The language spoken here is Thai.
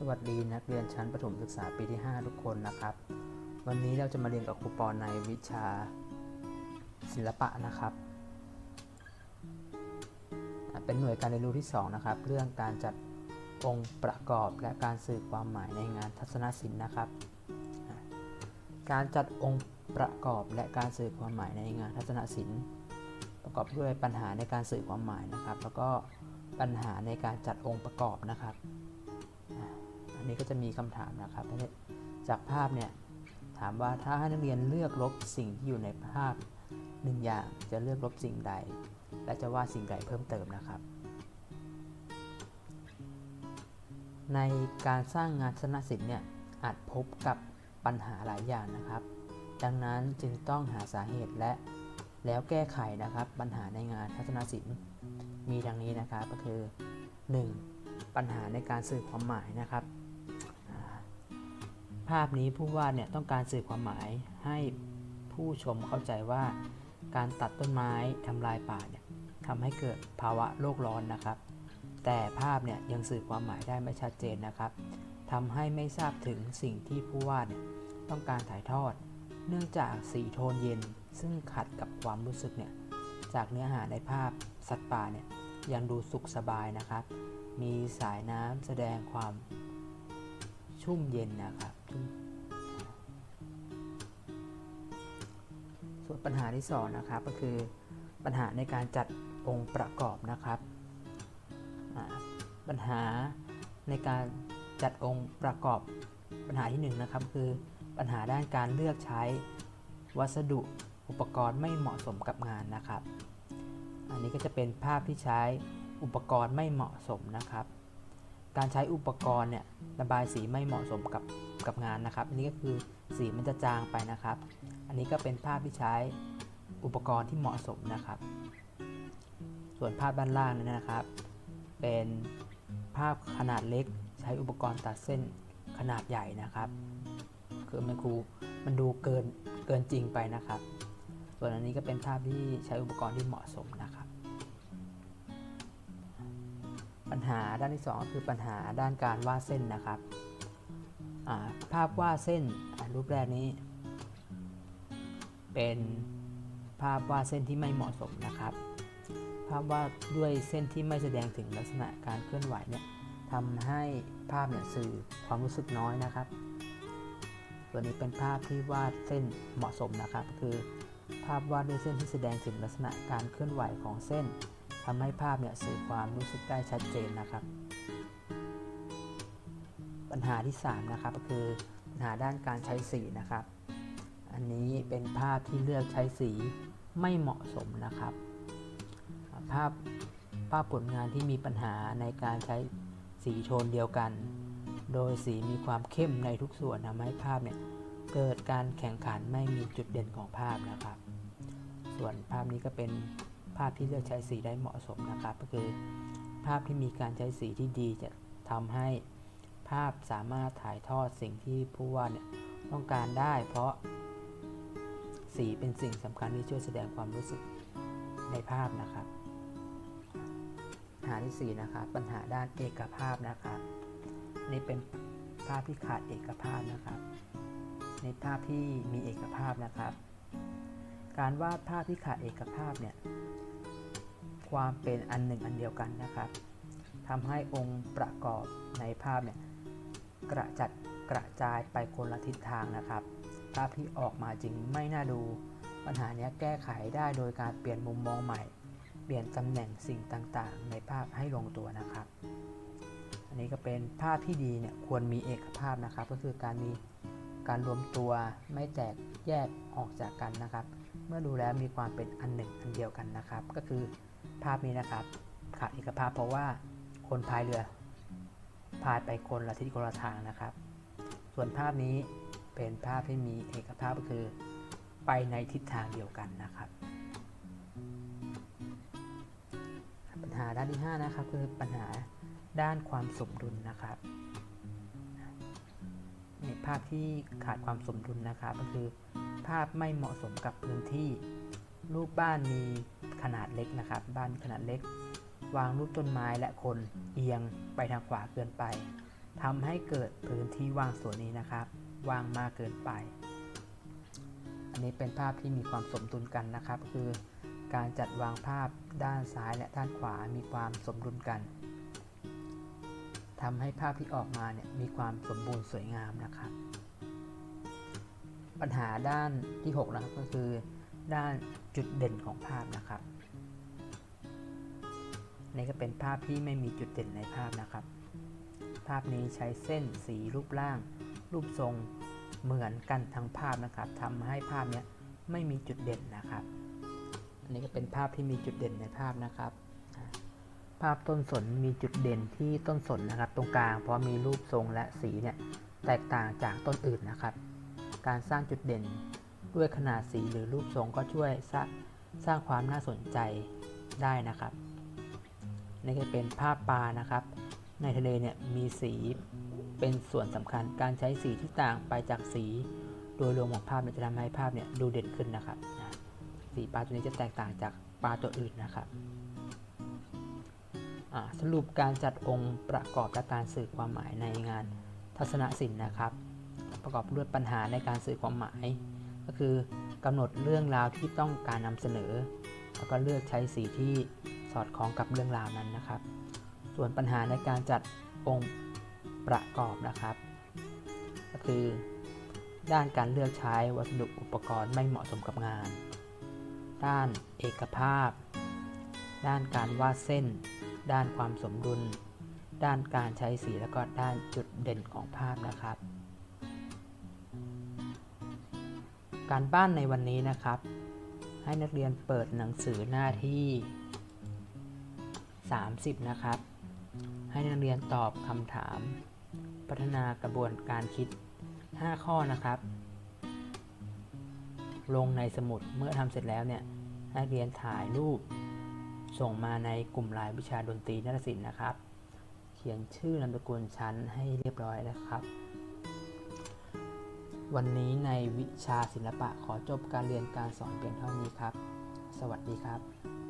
สวัสดีนักเรียนชั้นประถมศึกษาปีที่ 5 ทุกคนนะครับ วันนี้เราจะมาเรียนกับครูปอในวิชาศิลปะนะครับ เป็นหน่วยการเรียนรู้ที่ 2 นะครับ เรื่องการจัดองค์ประกอบและการสื่อความหมายในงานทัศนศิลป์นะครับ การจัดองค์ประกอบและการสื่อความหมายในงานทัศนศิลป์ ประกอบด้วยปัญหาในการสื่อความหมายนะครับ แล้วก็ปัญหาในการจัดองค์ประกอบนะครับ นนี้ก็จะมีคำถามนะครับจากภาพเนี่ยถามว่าถ้าให้นักเรียนเลือกลบสิ่งที่อยู่ในภาพหนึ่งอย่างจะเลือกลบสิ่งใด และจะวาดสิ่งใดเพิ่มเติมนะครับ ในการสร้างงานทัศนศิลป์เนี่ยอาจพบกับปัญหาหลายอย่างนะครับ ดังนั้นจึงต้องหาสาเหตุและแล้วแก้ไขนะครับปัญหาในงานทัศนศิลป์มีดังนี้นะครับก็คือ 1. ปัญหาในการสื่อความหมายนะครับ ภาพนี้ผู้วาดเนี่ยต้องการสื่อความหมายให้ผู้ชมเข้าใจว่าการตัดต้นไม้ทำลายป่าเนี่ยทำให้เกิดภาวะโลกร้อนนะครับ แต่ภาพเนี่ยยังสื่อความหมายได้ไม่ชัดเจนนะครับทำให้ไม่ทราบถึงสิ่งที่ผู้วาดเนี่ยต้องการถ่ายทอด เนื่องจากสีโทนเย็นซึ่งขัดกับความรู้สึกเนี่ยจากเนื้อหาในภาพสัตว์ป่าเนี่ยยังดูสุขสบายนะครับ มีสายน้ำแสดงความ ชุ่มเย็นนะครับ ส่วนปัญหาที่สองนะครับก็คือปัญหาในการจัดองค์ประกอบนะครับ ปัญหาในการจัดองค์ประกอบปัญหาที่หนึ่งนะครับคือปัญหาด้านการเลือกใช้วัสดุอุปกรณ์ไม่เหมาะสมกับงานนะครับ อันนี้ก็จะเป็นภาพที่ใช้อุปกรณ์ไม่เหมาะสมนะครับ การใช้อุปกรณ์เนี่ยระบายสีไม่เหมาะสมกับกับงานนะครับ อันนี้ก็คือสีมันจะจางไปนะครับ อันนี้ก็เป็นภาพที่ใช้อุปกรณ์ที่เหมาะสมนะครับ ส่วนภาพด้านล่างนี่นะครับ เป็นภาพขนาดเล็กใช้อุปกรณ์ตัดเส้นขนาดใหญ่นะครับ คือมันครูมันดูเกินเกินจริงไปนะครับ ส่วนอันนี้ก็เป็นภาพที่ใช้อุปกรณ์ที่เหมาะสมนะ ปัญหาด้านที่2ก็คือปัญหาด้านการวาดเส้นนะครับาภาพวาดเส้นรูปแรกนี้ เป็นภาพวาดเส้นที่ไม่เหมาะสมนะครับ ภาพวาดด้วยเส้นที่ไม่แสดงถึงลักษณะการเคลื่อนไหวเนี่ยทำให้ภาพเนี่ยสื่อความรู้สึกน้อยนะครับส่วนี้เป็นภาพที่วาดเส้นเหมาะสมนะครับ คือภาพวาดด้วยเส้นที่แสดงถึงลักษณะการเคลื่อนไหวของเส้น ทำให้ภาพเนี่ยสื่อความรู้สึกได้ชัดเจนนะครับ ปัญหาที่ 3 นะครับก็คือปัญหาด้านการใช้สีนะครับ อันนี้เป็นภาพที่เลือกใช้สีไม่เหมาะสมนะครับ ภาพภาพผลงานที่มีปัญหาในการใช้สีโทนเดียวกัน โดยสีมีความเข้มในทุกส่วนทำให้ภาพเนี่ยเกิดการแข่งขันไม่มีจุดเด่นของภาพนะครับ ส่วนภาพนี้ก็เป็น ภาพที่เลือกใช้สีได้เหมาะสมนะครับ ก็คือ ภาพที่มีการใช้สีที่ดีจะทำให้ภาพสามารถถ่ายทอดสิ่งที่ผู้วาดเนี่ยต้องการได้ เพราะสีเป็นสิ่งสำคัญที่ช่วยแสดงความรู้สึกในภาพนะครับหาที่4นะครับปัญหาด้านเอกภาพนะครับนี่เป็นภาพที่ขาดเอกภาพนะครับ ในภาพที่มีเอกภาพนะครับ การวาดภาพที่ขาดเอกภาพเนี่ยความเป็นอันหนึ่งอันเดียวกันนะครับทำให้องค์ประกอบในภาพเนี่ยกระจัดกระจายไปคนละทิศทางนะครับ ภาพที่ออกมาจริงไม่น่าดู ปัญหานี้แก้ไขได้โดยการเปลี่ยนมุมมองใหม่ เปลี่ยนตำแหน่งสิ่งต่างๆ ในภาพให้ลงตัวนะครับ อันนี้ก็เป็นภาพที่ดีเนี่ยควรมีเอกภาพนะครับ ก็คือการมีการรวมตัวไม่แตกแยกออกจากกันนะครับ เมื่อดูแล้วมีความเป็นอันหนึ่งอันเดียวกันนะครับ ก็คือภาพนี้นะครับขาดเอกภาพเพราะว่าคนพายเรือพายไปคนละทิศคนละทางนะครับ ส่วนภาพนี้เป็นภาพที่มีเอกภาพก็คือ ไปในทิศทางเดียวกันนะครับ ปัญหาด้านที่ 5 นะครับคือปัญหาด้านความสมดุลนะครับในภาพที่ขาดความสมดุลนะครับก็คือ ภาพไม่เหมาะสมกับพื้นที่ รูปบ้านมีขนาดเล็กนะครับ บ้านขนาดเล็ก วางรูปต้นไม้และคนเอียงไปทางขวาเกินไปทำให้เกิดพื้นที่ว่างส่วนนี้นะครับ ว่างมากเกินไป อันนี้เป็นภาพที่มีความสมดุลกันนะครับ คือการจัดวางภาพด้านซ้ายและด้านขวามีความสมดุลกันทำให้ภาพที่ออกมาเนี่ยมีความสมบูรณ์สวยงามนะครับ ปัญหาด้านที่ 6 นะครับก็คือด้านจุดเด่นของภาพนะครับ นี่ก็เป็นภาพที่ไม่มีจุดเด่นในภาพนะครับ ภาพนี้ใช้เส้นสีรูปร่าง รูปทรงเหมือนกันทั้งภาพนะครับทำให้ภาพเนี้ยไม่มีจุดเด่นนะครับ อันนี้ก็เป็นภาพที่มีจุดเด่นในภาพนะครับ ภาพต้นสนมีจุดเด่นที่ต้นสนนะครับ ตรงกลางเพราะมีรูปทรงและสีเนี่ยแตกต่างจากต้นอื่นนะครับ การสร้างจุดเด่น ด้วยขนาดสีหรือรูปทรงก็ช่วยสร้างสร้างความน่าสนใจได้นะครับนี่ก็เป็นภาพปลานะครับ ในทะเลเนี่ยมีสีเป็นส่วนสำคัญการใช้สีที่ต่างไปจากสีโดยรวมของภาพจะทำให้ภาพเนี่ยดูเด่นขึ้นนะครับนะสีปลาตัวนี้จะแตกต่างจากปลาตัวอื่นนะครับสรุปการจัดองค์ประกอบและการสื่อความหมายในงานทัศนศิลป์นะครับ ประกอบด้วยปัญหาในการสื่อความหมาย ก็คือกำหนดเรื่องราวที่ต้องการนำเสนอ แล้วก็เลือกใช้สีที่สอดคล้องกับเรื่องราวนั้นนะครับ ส่วนปัญหาในการจัดองค์ประกอบนะครับ ก็คือ ด้านการเลือกใช้วัสดุอุปกรณ์ไม่เหมาะสมกับงาน ด้านเอกภาพ ด้านการวาดเส้น ด้านความสมดุล ด้านการใช้สีแล้วก็ด้านจุดเด่นของภาพนะครับ การบ้านในวันนี้นะครับ ให้นักเรียนเปิดหนังสือหน้าที่ 30 นะครับ ให้นักเรียนตอบคำถาม พัฒนากระบวนการคิด 5 ข้อนะครับ ลงในสมุดเมื่อทำเสร็จแล้วเนี่ยให้นักเรียนถ่ายรูป ส่งมาในกลุ่มไลน์วิชาดนตรีนาฏศิลป์นะครับ เขียนชื่อนามสกุลชั้นให้เรียบร้อยนะครับ วันนี้ในวิชาศิลปะขอจบการเรียนการสอนเพียงเท่านี้ครับ สวัสดีครับ